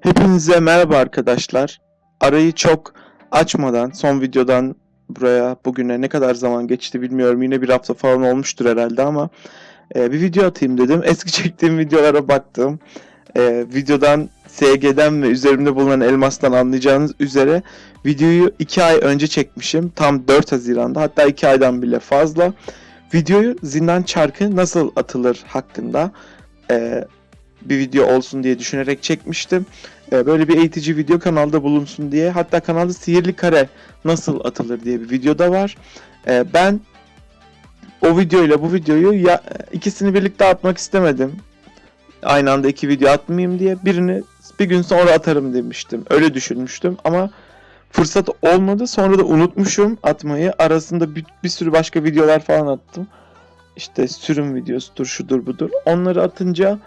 Hepinize merhaba arkadaşlar. Arayı çok açmadan son videodan buraya bugüne ne kadar zaman geçti bilmiyorum. Yine bir hafta falan olmuştur herhalde ama e, bir video atayım dedim. Eski çektiğim videolara baktım. E, videodan SG'den ve üzerimde bulunan elmastan anlayacağınız üzere videoyu 2 ay önce çekmişim. Tam 4 Haziran'da hatta 2 aydan bile fazla. Videoyu zindan çarkı nasıl atılır hakkında e, bir video olsun diye düşünerek çekmiştim. E, böyle bir eğitici video kanalda bulunsun diye. Hatta kanalda sihirli kare nasıl atılır diye bir video da var. E, ben o videoyla bu videoyu ya, ikisini birlikte atmak istemedim. Aynı anda iki video atmayayım diye. Birini bir gün sonra atarım demiştim. Öyle düşünmüştüm ama fırsat olmadı. Sonra da unutmuşum atmayı. Arasında bir, bir sürü başka videolar falan attım. İşte sürüm videosudur, şudur budur. Onları atınca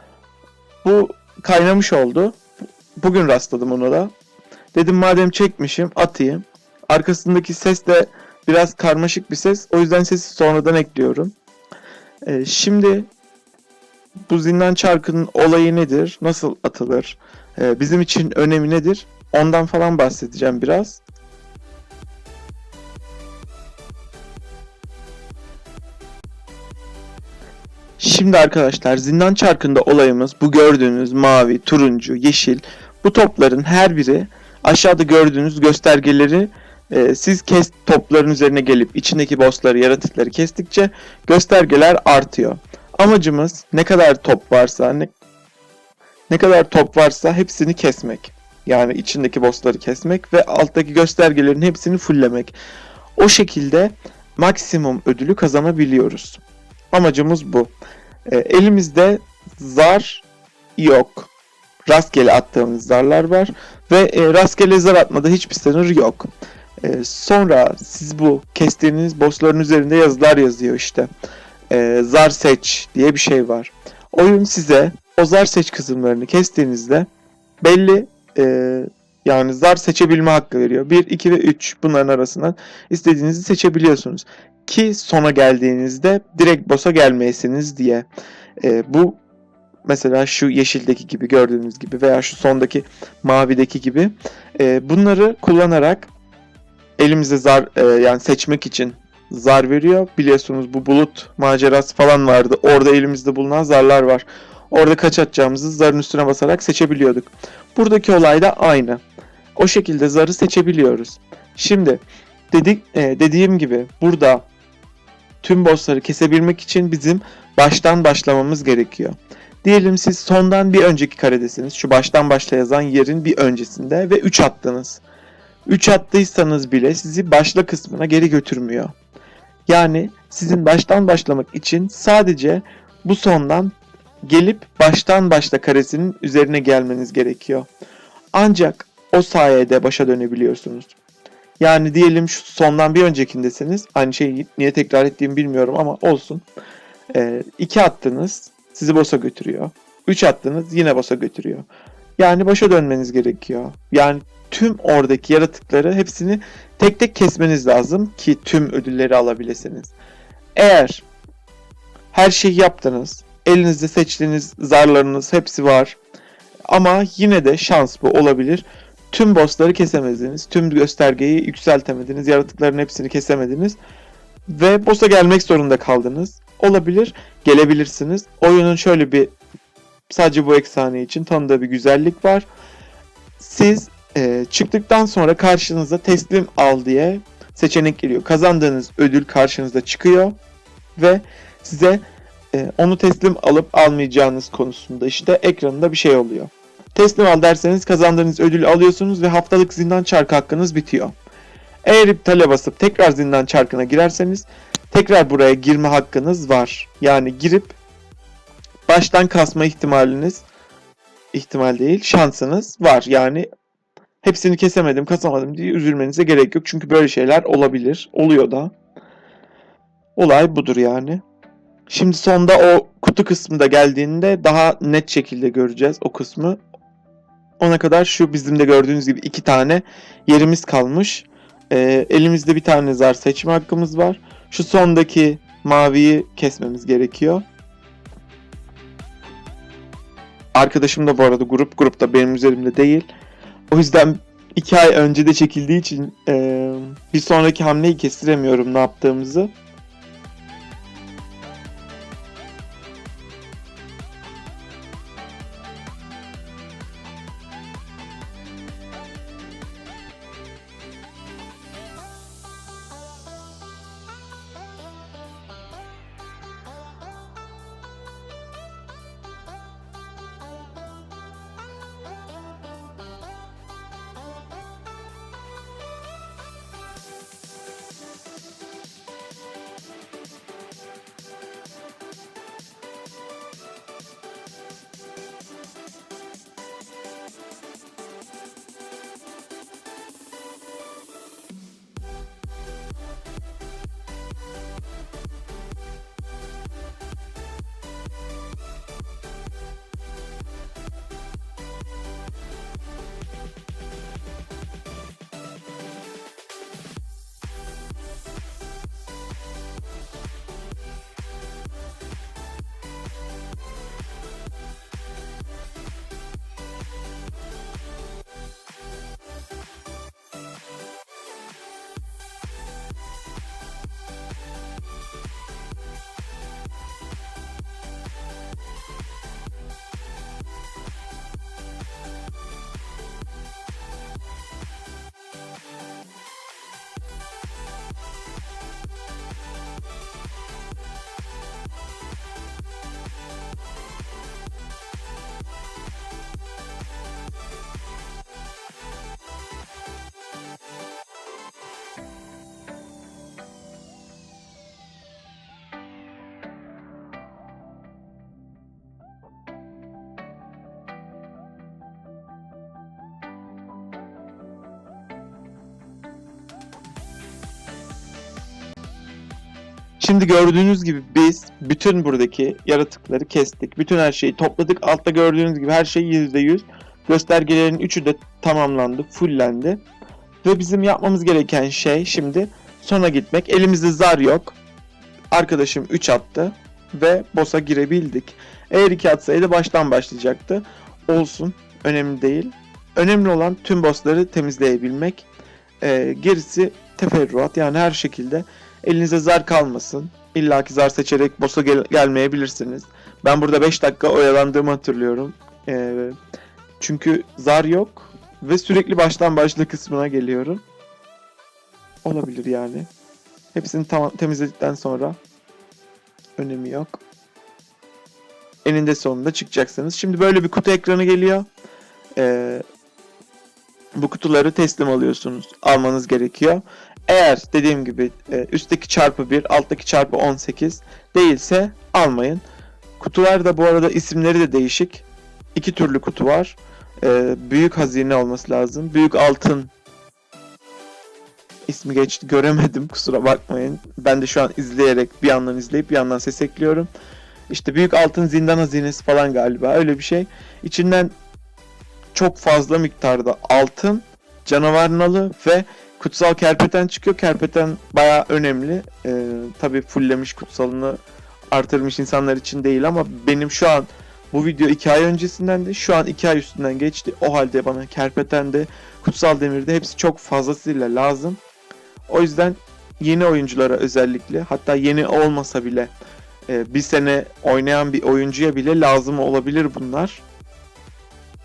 bu kaynamış oldu. Bugün rastladım ona da. Dedim madem çekmişim atayım. Arkasındaki ses de biraz karmaşık bir ses. O yüzden sesi sonradan ekliyorum. Ee, şimdi bu zindan çarkının olayı nedir? Nasıl atılır? Ee, bizim için önemi nedir? Ondan falan bahsedeceğim biraz. Şimdi arkadaşlar zindan çarkında olayımız bu gördüğünüz mavi, turuncu, yeşil bu topların her biri aşağıda gördüğünüz göstergeleri e, siz kes topların üzerine gelip içindeki bossları, yaratıkları kestikçe göstergeler artıyor. Amacımız ne kadar top varsa, ne, ne kadar top varsa hepsini kesmek. Yani içindeki bossları kesmek ve alttaki göstergelerin hepsini fulllemek. O şekilde maksimum ödülü kazanabiliyoruz. Amacımız bu. E, elimizde zar yok. Rastgele attığımız zarlar var ve e, rastgele zar atmada hiçbir sınır yok. E, sonra siz bu kestiğiniz bossların üzerinde yazılar yazıyor işte. E, zar seç diye bir şey var. Oyun size o seç kısımlarını kestiğinizde belli e, yani zar seçebilme hakkı veriyor. 1, 2 ve 3 bunların arasından istediğinizi seçebiliyorsunuz. Ki sona geldiğinizde direkt boss'a gelmeyesiniz diye. E, bu mesela şu yeşildeki gibi gördüğünüz gibi veya şu sondaki mavideki gibi e, bunları kullanarak elimize zar e, yani seçmek için zar veriyor. Biliyorsunuz bu bulut macerası falan vardı. Orada elimizde bulunan zarlar var. Orada kaç atacağımızı zarın üstüne basarak seçebiliyorduk. Buradaki olay da aynı. O şekilde zarı seçebiliyoruz. Şimdi dedik e, dediğim gibi burada tüm bossları kesebilmek için bizim baştan başlamamız gerekiyor. Diyelim siz sondan bir önceki karedesiniz. Şu baştan başla yazan yerin bir öncesinde ve 3 attınız. 3 attıysanız bile sizi başla kısmına geri götürmüyor. Yani sizin baştan başlamak için sadece bu sondan gelip baştan başla karesinin üzerine gelmeniz gerekiyor. Ancak o sayede başa dönebiliyorsunuz. Yani diyelim şu sondan bir öncekindesiniz. Aynı şeyi niye tekrar ettiğimi bilmiyorum ama olsun. 2 attınız sizi boss'a götürüyor. 3 attınız yine boss'a götürüyor. Yani başa dönmeniz gerekiyor. Yani tüm oradaki yaratıkları hepsini tek tek kesmeniz lazım ki tüm ödülleri alabilirsiniz. Eğer her şeyi yaptınız, elinizde seçtiğiniz zarlarınız hepsi var ama yine de şans bu olabilir. Tüm bossları kesemediniz, tüm göstergeyi yükseltemediniz, yaratıkların hepsini kesemediniz ve boss'a gelmek zorunda kaldınız. Olabilir, gelebilirsiniz. Oyunun şöyle bir sadece bu efsane için tanıdığı bir güzellik var. Siz e, çıktıktan sonra karşınıza teslim al diye seçenek geliyor. Kazandığınız ödül karşınıza çıkıyor ve size e, onu teslim alıp almayacağınız konusunda işte ekranında bir şey oluyor. Teslim al derseniz kazandığınız ödülü alıyorsunuz ve haftalık zindan çarkı hakkınız bitiyor. Eğer iptale basıp tekrar zindan çarkına girerseniz tekrar buraya girme hakkınız var. Yani girip baştan kasma ihtimaliniz ihtimal değil şansınız var. Yani hepsini kesemedim kasamadım diye üzülmenize gerek yok. Çünkü böyle şeyler olabilir. Oluyor da. Olay budur yani. Şimdi sonda o kutu kısmı da geldiğinde daha net şekilde göreceğiz o kısmı. Ona kadar şu bizim de gördüğünüz gibi iki tane yerimiz kalmış. Ee, elimizde bir tane zar seçme hakkımız var. Şu sondaki maviyi kesmemiz gerekiyor. Arkadaşım da bu arada grup grupta benim üzerimde değil. O yüzden iki ay önce de çekildiği için eee, bir sonraki hamleyi kestiremiyorum ne yaptığımızı. Şimdi gördüğünüz gibi biz bütün buradaki yaratıkları kestik. Bütün her şeyi topladık. Altta gördüğünüz gibi her şey %100. Göstergelerin üçü de tamamlandı, fullendi. Ve bizim yapmamız gereken şey şimdi sona gitmek. Elimizde zar yok. Arkadaşım 3 attı ve boss'a girebildik. Eğer 2 atsaydı baştan başlayacaktı. Olsun. Önemli değil. Önemli olan tüm boss'ları temizleyebilmek. Ee, gerisi teferruat yani her şekilde elinize zar kalmasın. İlla ki zar seçerek boss'a gel- gelmeyebilirsiniz. Ben burada 5 dakika oyalandığımı hatırlıyorum. Ee, çünkü zar yok ve sürekli baştan başla kısmına geliyorum. Olabilir yani. Hepsini tamam temizledikten sonra önemi yok. Eninde sonunda çıkacaksınız. Şimdi böyle bir kutu ekranı geliyor. Ee, bu kutuları teslim alıyorsunuz. Almanız gerekiyor. Eğer dediğim gibi e, üstteki çarpı 1, alttaki çarpı 18 değilse almayın. Kutular da bu arada isimleri de değişik. İki türlü kutu var. E, büyük hazine olması lazım. Büyük altın ismi geçti göremedim kusura bakmayın. Ben de şu an izleyerek bir yandan izleyip bir yandan ses ekliyorum. İşte büyük altın zindan hazinesi falan galiba öyle bir şey. İçinden çok fazla miktarda altın, canavar nalı ve kutsal kerpeten çıkıyor. Kerpeten bayağı önemli. Ee, tabii fulllemiş kutsalını artırmış insanlar için değil ama benim şu an bu video 2 ay öncesinden de şu an 2 ay üstünden geçti. O halde bana kerpeten de kutsal demir de hepsi çok fazlasıyla lazım. O yüzden yeni oyunculara özellikle hatta yeni olmasa bile e, bir sene oynayan bir oyuncuya bile lazım olabilir bunlar.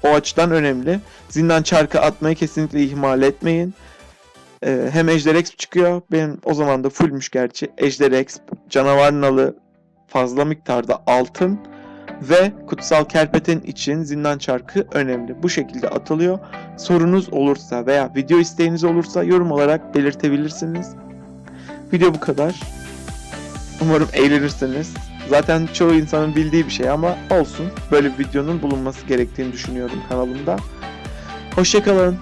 O açıdan önemli. Zindan çarkı atmayı kesinlikle ihmal etmeyin. Ee, hem Ejder Exp çıkıyor. Benim o zaman da fullmüş gerçi. Ejder Exp, canavar nalı, fazla miktarda altın ve kutsal kerpeten için zindan çarkı önemli. Bu şekilde atılıyor. Sorunuz olursa veya video isteğiniz olursa yorum olarak belirtebilirsiniz. Video bu kadar. Umarım eğlenirsiniz. Zaten çoğu insanın bildiği bir şey ama olsun. Böyle bir videonun bulunması gerektiğini düşünüyorum kanalımda. Hoşçakalın.